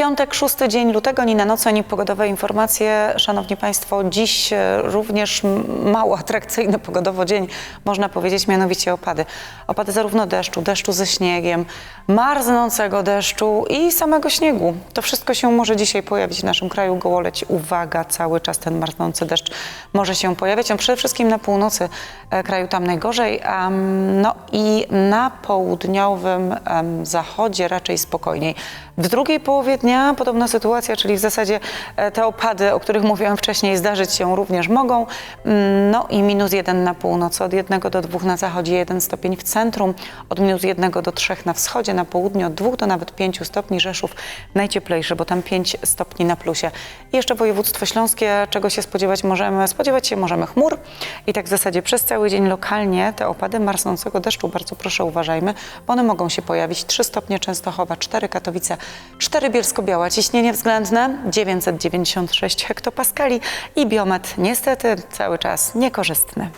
Piątek, szósty dzień lutego, ni na noc, ani pogodowe informacje. Szanowni Państwo, dziś e, również mało atrakcyjny pogodowo dzień, można powiedzieć, mianowicie opady. Opady zarówno deszczu, deszczu ze śniegiem, marznącego deszczu i samego śniegu. To wszystko się może dzisiaj pojawić w naszym kraju. Gołoleć, uwaga, cały czas ten marznący deszcz może się pojawiać. On przede wszystkim na północy e, kraju tam najgorzej, no i na południowym zachodzie raczej spokojniej. W drugiej połowie dnia podobna sytuacja, czyli w zasadzie e, te opady, o których mówiłam wcześniej, zdarzyć się również mogą. Mm, No i minus jeden na północy, od jednego do dwóch na zachodzie, jeden stopień w centrum, od minus jednego do trzech na wschodzie, na południu od dwóch do nawet pięciu stopni. Rzeszów najcieplejszy, bo tam pięć stopni na plusie. I jeszcze województwo śląskie, czego się spodziewać możemy? Spodziewać się możemy chmur i tak w zasadzie przez cały dzień lokalnie te opady marsnącego deszczu, bardzo proszę uważajmy, bo one mogą się pojawić. 3 stopnie Częstochowa, 4 Katowice, 4 Bielsko-Biała, ciśnienie względne 996 hektopaskali i biometr niestety cały czas niekorzystny.